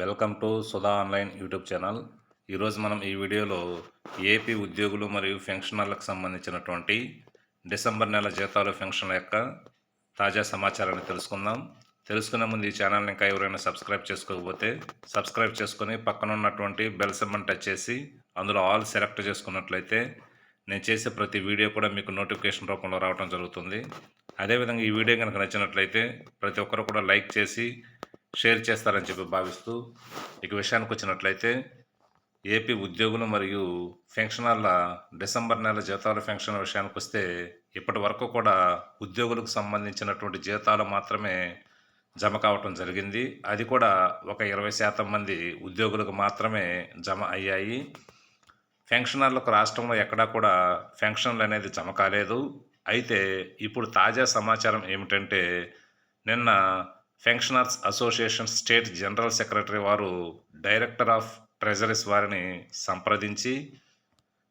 Welcome to Sudha online YouTube channel. ఈరోజు మనం ఈ వీడియోలో ఏపీ ఉద్యోగులు మరియు పెన్షనర్లకు సంబంధించినటువంటి డిసెంబర్ నెల జీతాలు పెన్షన్ల యొక్క తాజా సమాచారాన్ని తెలుసుకుందాం. తెలుసుకునే ముందు ఈ ఛానల్ని ఇంకా ఎవరైనా సబ్స్క్రైబ్ చేసుకోకపోతే సబ్స్క్రైబ్ చేసుకొని పక్కన ఉన్నటువంటి బెల్ సెంబన్ టచ్ చేసి అందులో ఆల్ సెలెక్ట్ చేసుకున్నట్లయితే నేను చేసే ప్రతి వీడియో కూడా మీకు నోటిఫికేషన్ రూపంలో రావడం జరుగుతుంది. అదేవిధంగా ఈ వీడియో కనుక నచ్చినట్లయితే ప్రతి ఒక్కరు కూడా లైక్ చేసి షేర్ చేస్తారని చెప్పి భావిస్తూ ఇక విషయానికి వచ్చినట్లయితే ఏపీ ఉద్యోగులు మరియు పెన్షనర్ల డిసెంబర్ నెల జీతాల పెన్షన్ విషయానికి వస్తే ఇప్పటి వరకు కూడా ఉద్యోగులకు సంబంధించినటువంటి జీతాలు మాత్రమే జమ కావటం జరిగింది. అది కూడా ఒక ఇరవై శాతం మంది ఉద్యోగులకు మాత్రమే జమ అయ్యాయి. పెన్షనర్లకు రాష్ట్రంలో ఎక్కడా కూడా పెన్షన్లు అనేది జమ కాలేదు. అయితే ఇప్పుడు తాజా సమాచారం ఏమిటంటే నిన్న pensioners association state general secretary వారు డైరెక్టర్ ఆఫ్ ట్రెజరీస్ వారిని సంప్రదించి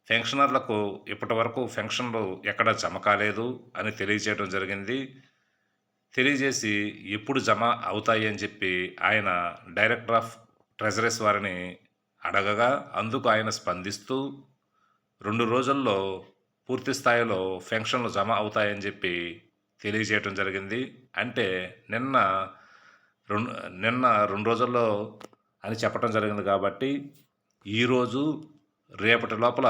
పెన్షనర్లకు ఇప్పటి వరకు పెన్షన్లు ఎక్కడ జమ కాలేదు అని తెలియజేయడం జరిగింది. తెలియజేసి ఎప్పుడు జమ అవుతాయి అని చెప్పి ఆయన డైరెక్టర్ ఆఫ్ ట్రెజరీస్ వారిని అడగగా అందుకు ఆయన స్పందిస్తూ రెండు రోజుల్లో పూర్తి స్థాయిలో పెన్షన్లు జమ అవుతాయని చెప్పి తెలియజేయటం జరిగింది. అంటే నిన్న రెండు నిన్న రెండు రోజుల్లో అని చెప్పడం జరిగింది కాబట్టి ఈరోజు రేపటి లోపల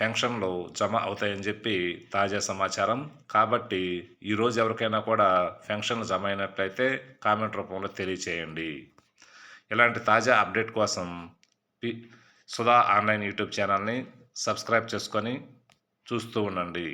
పెన్షన్లు జమ అవుతాయని చెప్పి తాజా సమాచారం. కాబట్టి ఈరోజు ఎవరికైనా కూడా పెన్షన్లు జమ అయినట్లయితే కామెంట్ రూపంలో తెలియచేయండి. ఇలాంటి తాజా అప్డేట్ కోసం పి సుధా ఆన్లైన్ యూట్యూబ్ ఛానల్ని సబ్స్క్రైబ్ చేసుకొని చూస్తూ ఉండండి.